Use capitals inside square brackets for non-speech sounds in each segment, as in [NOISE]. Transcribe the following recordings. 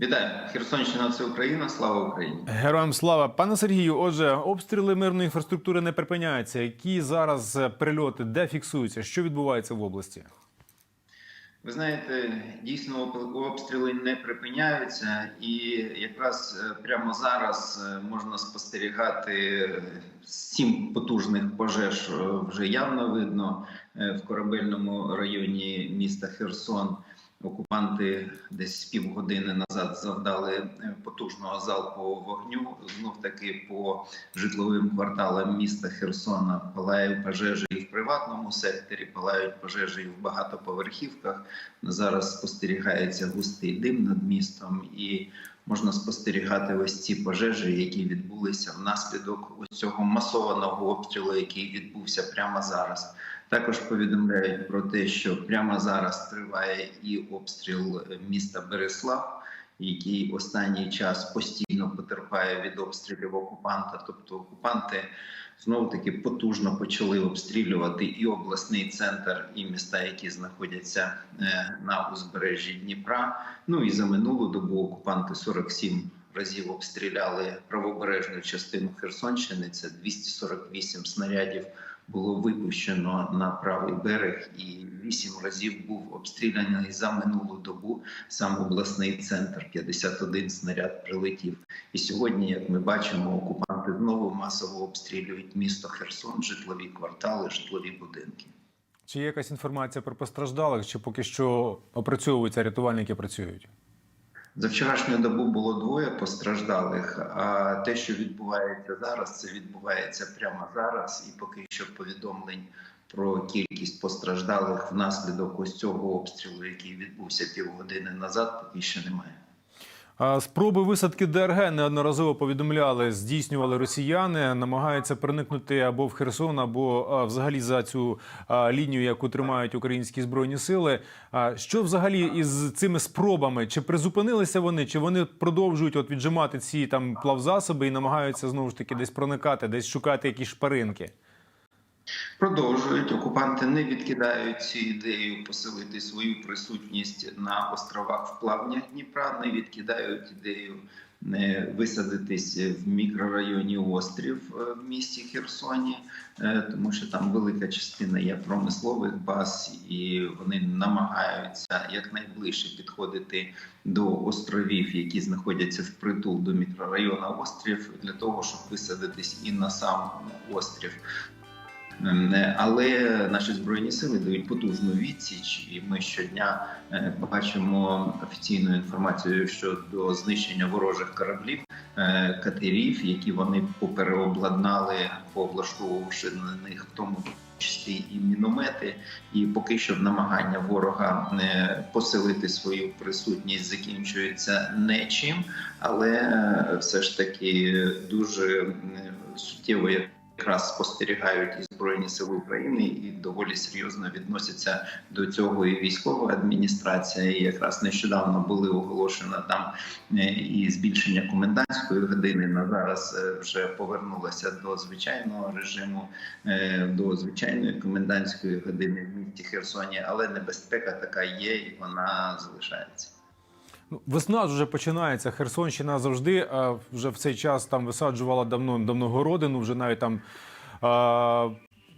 Вітаю, Херсонщина, це Україна. Слава Україні. Героям слава, пане Сергію. Отже, обстріли мирної інфраструктури не припиняються. Які зараз е, прильоти, де фіксуються? Що відбувається в області? Ви знаєте, дійсно обстріли не припиняються, і якраз е, прямо зараз е, можна спостерігати сім потужних пожеж. Вже явно видно в корабельному районі міста Херсон. Окупанти десь півгодини назад завдали е, потужного залпового вогню. Знов таки по житловим кварталам міста Херсона палають пожежі і в приватному секторі, палають пожежі і в багатоповерхівках. Зараз спостерігається густий дим над містом, і можна спостерігати ось ці пожежі, які відбулися внаслідок ось цього масованого обстрілу, який відбувся прямо зараз. Також повідомляють про те, що прямо зараз триває і обстріл міста Береслав, який останній час постійно потерпає від обстрілів окупанта. Тобто окупанти знову таки потужно почали обстрілювати і обласний центр, і міста, які знаходяться е, на узбережжі Дніпра. Ну і за минулу добу окупанти 47 разів обстріляли правобережну частину Херсонщини. Це 248 снарядів було випущено на правий берег, і вісім разів був обстріляний за минулу добу сам обласний центр. 51 снаряд прилетів. І сьогодні, як ми бачимо, окупанти знову масово обстрілюють місто Херсон, житлові квартали, житлові будинки. Чи є якась інформація про постраждалих, чи поки що опрацьовуються рятувальники працюють? За вчорашню добу було двоє постраждалих. А те, що відбувається зараз, це відбувається прямо зараз, і поки що повідомлень про кількість постраждалих внаслідок ось цього обстрілу, який відбувся півгодини назад, поки що немає. Спроби висадки ДРГ неодноразово повідомляли, здійснювали росіяни, намагаються проникнути або в Херсон, або взагалі за цю лінію, яку тримають українські збройні сили. Що взагалі із цими спробами? Чи призупинилися вони, чи вони продовжують от віджимати ці там плавзасоби і намагаються знову ж таки десь проникати, десь шукати якісь шпаринки? Продовжують окупанти не відкидають цю ідею посилити свою присутність на островах вплавня Дніпра, не відкидають ідею не висадитись в мікрорайоні острів е, в місті Херсоні, е, тому що там велика частина є промислових баз, і вони намагаються якнайближче підходити до островів, які знаходяться впритул до мікрорайону острів, для того, щоб висадитись і на сам острів. Е, Але наші збройні сили дають потужну відсіч, і ми щодня е, бачимо офіційну інформацію щодо знищення ворожих кораблів, е, катерів, які вони попереобладнали, повлаштовувавши на них в тому числі і міномети. І поки що намагання ворога посилити свою присутність закінчується нечим, але все ж таки дуже суттєво якраз спостерігають і збройні сили України і доволі серйозно відносяться до цього і військова адміністрація. І якраз нещодавно були оголошено там е, і збільшення комендантської години. На зараз е, вже повернулося до звичайного режиму, е, до звичайної комендантської години в місті Херсоні, але небезпека така є, і вона залишається. Ну, Весна вже починається. Херсонщина завжди вже в цей час там висаджувала давно давно городину. Вже навіть там а,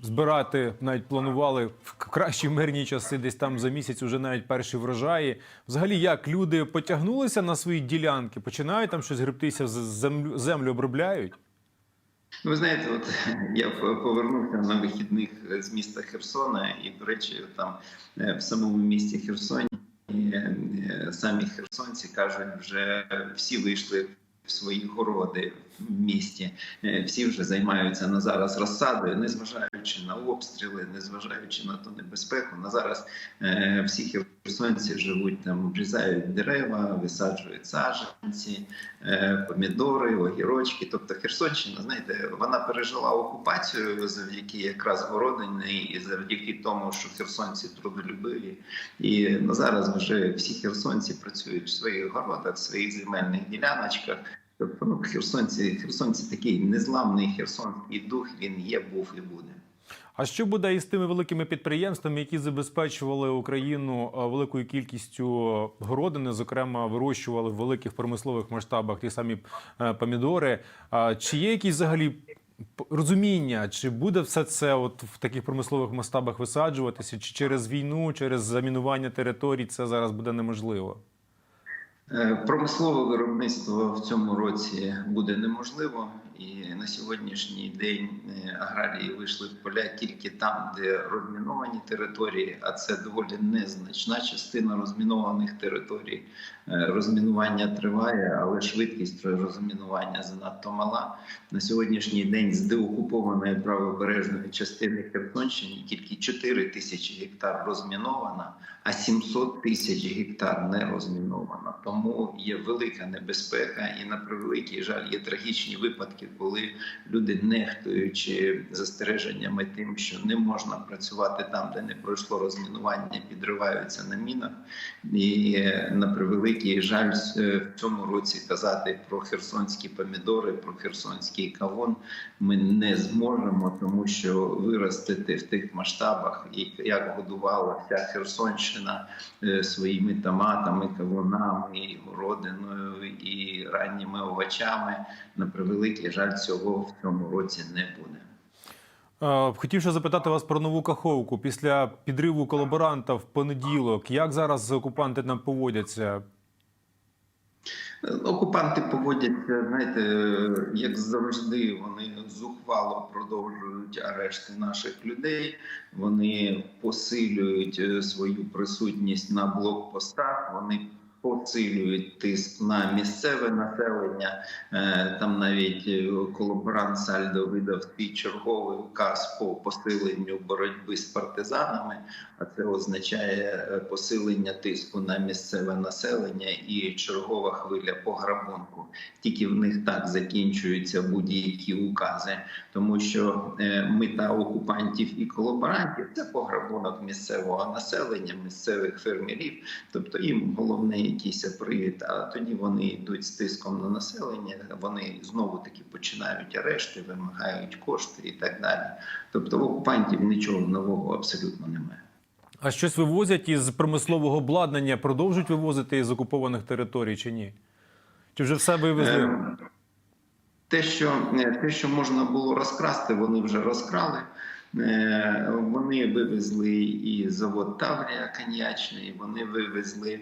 збирати навіть планували в кращі мирні часи, десь там за місяць вже навіть перші врожаї. Взагалі, як люди потягнулися на свої ділянки, починають там щось гребтися, землю, землю обробляють. Ви знаєте, от [LAUGHS] я повернувся на вихідних з міста Херсона, і, до речі, там е, в самому місті Херсоні е, е, самі херсонці кажуть, вже всі вийшли в свої городи в місті. Е, Всі вже займаються на зараз розсадою, незважаючи на обстріли, незважаючи на ту небезпеку. На зараз е, всі херсонці живуть там, обрізають дерева, висаджують саджанці, е, помідори, огірочки. Тобто Херсонщина, знаєте, вона пережила окупацію завдяки якраз городині і завдяки тому, що херсонці трудолюбиві. І на зараз вже всі херсонці працюють в своїх городах, в своїх земельних діляночках. Тобто, ну, херсонці, херсонці такий незламний херсонський дух. Він є, був і буде. А що буде із тими великими підприємствами, які забезпечували Україну е, великою кількістю городини, зокрема вирощували в великих промислових масштабах ті самі е, помідори? Чи є якісь взагалі розуміння, чи буде все це от в таких промислових масштабах висаджуватися, чи через війну, через замінування територій це зараз буде неможливо? Е, Промислове виробництво в цьому році буде неможливо, і на сьогоднішній день е, аграрії вийшли в поля тільки там, де розміновані території, а це доволі незначна частина розмінованих територій. Е, Розмінування триває, але швидкість розмінування занадто мала. На сьогоднішній день з деокупованої правобережної частини Херсонщини тільки 4 тисячі гектар розміновано, а 700 тисяч гектар не розміновано. Тому є велика небезпека, і на превеликий жаль є трагічні випадки, коли люди, нехтуючи застереженнями тим, що не можна працювати там, де не пройшло розмінування, підриваються на мінах. І на превеликий жаль, е, в цьому році казати про херсонські помідори, про херсонський кавун ми не зможемо, тому що виростити в тих масштабах, як годувала вся Херсонщина е, своїми томатами, кавунами, городиною і ранніми овочами. На превеликий жаль, цього в цьому році не буде. Е, Хотів ще запитати вас про нову каховку. Після підриву колаборанта в понеділок. Як зараз окупанти нам поводяться? Окупанти поводяться, знаєте, е, як завжди, вони зухвало продовжують арешти наших людей. Вони посилюють е, свою присутність на блокпостах. Вони посилюють тиск на місцеве населення. Е, Там навіть е, колаборант Сальдо видав свій черговий указ по посиленню боротьби з партизанами. А це означає е, посилення тиску на місцеве населення і чергова хвиля пограбунку. Тільки в них так закінчуються будь-які укази, тому що мета окупантів і колаборантів це пограбунок місцевого населення, місцевих фермерів. Тобто їм головне якийсь привід. А тоді вони йдуть з тиском на населення. Вони знову таки починають арешти, вимагають кошти і так далі. Тобто в окупантів нічого нового абсолютно немає. А щось вивозять із промислового обладнання, продовжують вивозити із окупованих територій чи ні? Чи вже все вивезли? Е, Те, що е, те, що можна було розкрасти, вони вже розкрали. Е, Вони вивезли і завод Таврія коньячний, вони вивезли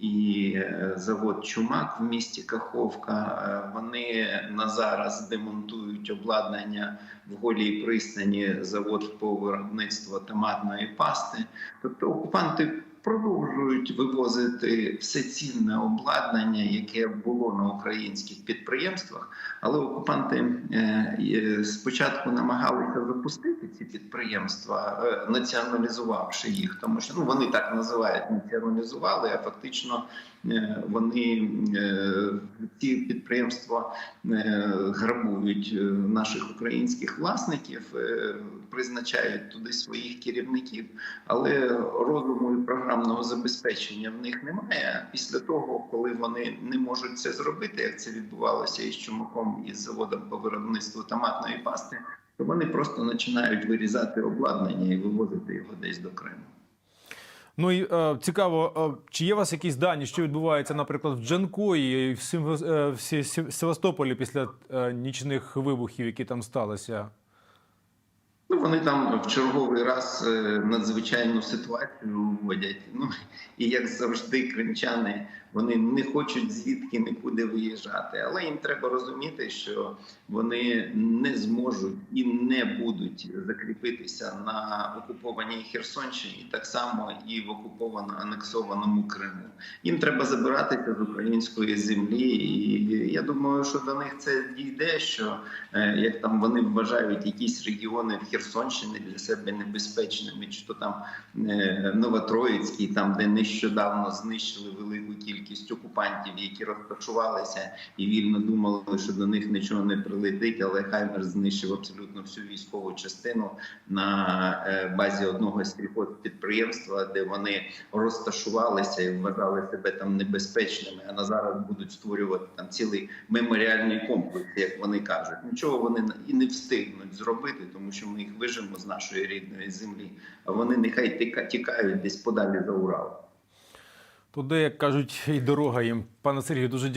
і е, завод Чумак в місті Каховка. Е, Вони на зараз демонтують обладнання в голій пристані, завод по виробництву томатної пасти. Тобто окупанти продовжують вивозити все цінне обладнання, яке було на українських підприємствах, але окупанти е, спочатку намагалися запустити ці підприємства, е, націоналізувавши їх, тому що ну вони так називають націоналізували, а фактично вони е, ці підприємства е, грабують е, наших українських власників, е, призначають туди своїх керівників, але розуму і програмного забезпечення в них немає. Після того, коли вони не можуть це зробити, як це відбувалося із чумаком із заводом по виробництву томатної пасти, то вони просто починають вирізати обладнання і вивозити його десь до Криму. Ну і е, цікаво, е, чи є у вас якісь дані, що відбувається, наприклад, в Джанкої в, Сім, е, в Сі- Севастополі після е, нічних вибухів, які там сталися? Ну, вони там в черговий раз е, надзвичайну ситуацію вводять. Ну і як завжди, кримчани вони не хочуть звідки нікуди виїжджати. Але їм треба розуміти, що вони не зможуть і не будуть закріпитися на окупованій Херсонщині, так само і в окуповано анексованому Криму. Їм треба забиратися з української землі, і я думаю, що до них це дійде. Що е, як там вони вважають якісь регіони в Херсонщині для себе небезпечними, чи то там е, Новотроїцький, там де нещодавно знищили велику кількість кількість окупантів, які розташувалися і вільно думали, що до них нічого не прилетить, але Хаймер знищив абсолютно всю військову частину на е, базі одного з підприємства, де вони розташувалися і вважали себе там небезпечними. А на зараз будуть створювати там цілий меморіальний комплекс, як вони кажуть. Нічого вони і не встигнуть зробити, тому що ми їх вижимо з нашої рідної землі. Вони нехай тіка- тікають десь подалі за Урал. Туди, як кажуть, [LAUGHS] і дорога їм. Пане Сергію, дуже дякую.